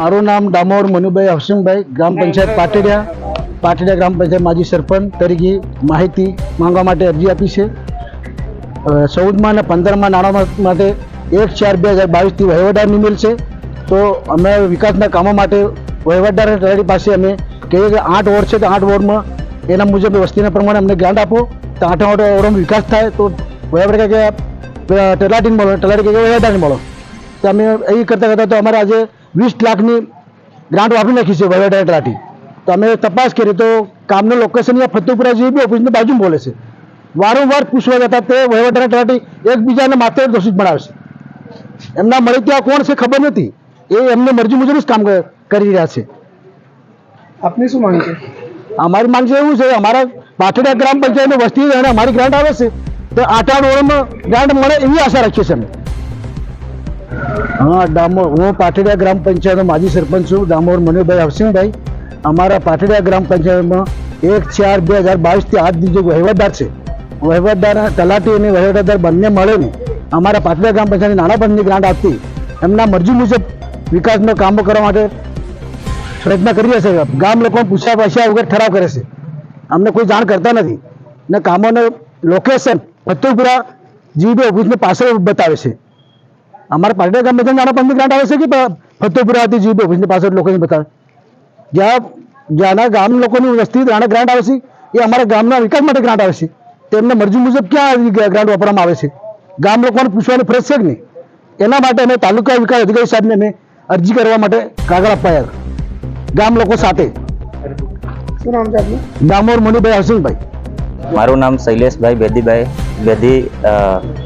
મારું નામ ડામોર મનુભાઈ હસમભાઈ ગ્રામ પંચાયત પાટડિયા. પાટડિયા ગ્રામ પંચાયત માજી સરપંચ તરીકે માહિતી માંગવા માટે અરજી આપી છે. ચૌદમાં અને પંદરમાં નાણાં માટે એક ચાર બે હજાર બાવીસથી વહીવટદાર નિમેલ છે. તો અમે વિકાસના કામો માટે વહીવટદાર તલાટી પાસે અમે કહીએ કે આઠ વોર્ડ છે તો આઠ વોર્ડમાં એના મુજબ વસ્તીના પ્રમાણે અમને ગ્રાન્ટ આપો. તો આઠ આઠ વોર્ડમાં વિકાસ થાય તો વહીવટ કે તલાટીને મળો તલાટી કહે કે વહીવટદારને મળો. તો અમે એ કરતાં કરતાં તો અમારે આજે વીસ લાખની ગ્રાન્ટ વાપરી નાખી છે વહીવટી તલાટી. તો અમે તપાસ કરી તો કામનું લોકેશન અહીંયા ફતેપુરા જીબી ઓફિસની બાજુમાં બોલે છે. વારંવાર પૂછવા જતા તે વહીવટી તલાટી એકબીજાને માત્ર દોષિત બનાવે છે. એમના મળી ત્યાં કોણ છે ખબર નથી. એ એમને મરજી મુજબ જ કામ કરી રહ્યા છે. આપની શું માંગ છે? અમારી માંગ છે એવું છે અમારા પાટડિયા ગ્રામ પંચાયતની વસ્તી અને અમારી ગ્રાન્ટ આવે છે. તો આઠ આઠ ઓળમાં ગ્રાન્ટ મળે એવી આશા રાખીએ છીએ અમે. હા, ડામોર. હું પાટડિયા ગ્રામ પંચાયતનો માજી સરપંચ છું. ડામોર મનુભાઈ હરસિંહભાઈ. અમારા પાટડિયા ગ્રામ પંચાયતમાં એક ચાર બે હજાર બાવીસથી આજ દિવસે વહીવટદાર છે. વહીવટદાર તલાટી અને વહીવટદાર બંને મળીને અમારા પાટડિયા ગ્રામ પંચાયતની નાણાંપંચની ગ્રાન્ટ આપતી એમના મરજી મુજબ વિકાસના કામો કરવા માટે પ્રયત્ન કરી રહ્યા છે ગામ લોકો પૂછ્યા પૈસા વગર ઠરાવ કરે છે. અમને કોઈ જાણ કરતા નથી. ને કામોને લોકેશન ફતેપુરા જીબી ઓફિસની પાછળ બતાવે છે. અમારા પાટડિયા ગામ બધા પંચની ગ્રાન્ટ આવે છે કે ફતેપુરાથી જીબી ઓફિસની પાછળ લોકોને બતાવે? જ્યાં જ્યાંના ગામ લોકોની વસ્તી આને ગ્રાન્ટ આવે છે એ અમારા ગામના વિકાસ માટે ગ્રાન્ટ આવે છે. તેમને મરજી મુજબ ક્યાં ગ્રાન્ટ વાપરવામાં આવે છે? ગામ લોકોને પૂછવાની ફરજ છે કે નહીં? એના માટે અમે તાલુકા વિકાસ અધિકારી સાહેબને અમે અરજી કરવા માટે કાગળ અપાયા ગામ લોકો સાથે. શું નામ છે આપનું? ડામોર મનુભાઈ હસીનભાઈ મારું નામ શૈલેષભાઈ બેદીભાઈ બેદી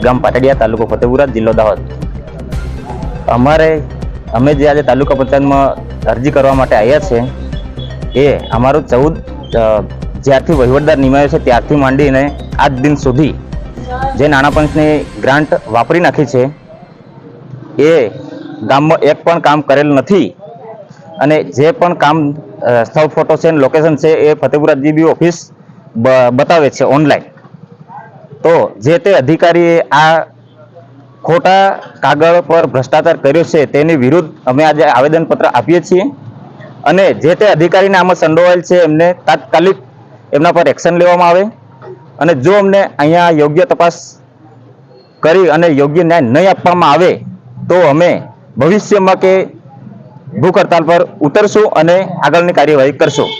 ગામ પાટડિયા તાલુકો ફતેપુરા જિલ્લો દાહોદ. અમારે અમે જે આજે તાલુકા પંચાયતમાં અરજી કરવા માટે આવ્યા છે, એ અમારું ચૌદ જ્યારથી વહીવટદાર નિમાયો છે, ત્યારથી માંડીને આજ દિન સુધી જે નાણાં પંચની ગ્રાન્ટ વાપરી નાખી છે, એ ગામમાં એક પણ કામ કરેલ નથી અને જે પણ કામ સ્થળ ફોટો છે લોકેશન છે, એ ફતેપુરા જીબી ઓફિસ બતાવે છે ઓનલાઈન તો જે તે અધિકારીએ આ ખોટા કાગળ પર ભ્રષ્ટાચાર કર્યો છે તેની વિરુદ્ધ અમે આજે આવેદનપત્ર આપીએ છીએ. અને જે તે અધિકારીને આમાં સંડોવાયેલ છે, એમને તાત્કાલિક એમના પર એક્શન લેવામાં આવે. અને જો અમને અહીંયા યોગ્ય તપાસ કરી અને યોગ્ય ન્યાય નહીં આપવામાં આવે, તો અમે ભવિષ્યમાં કે ભૂખ હડતાલ પર ઉતરશું અને આગળની કાર્યવાહી કરશું.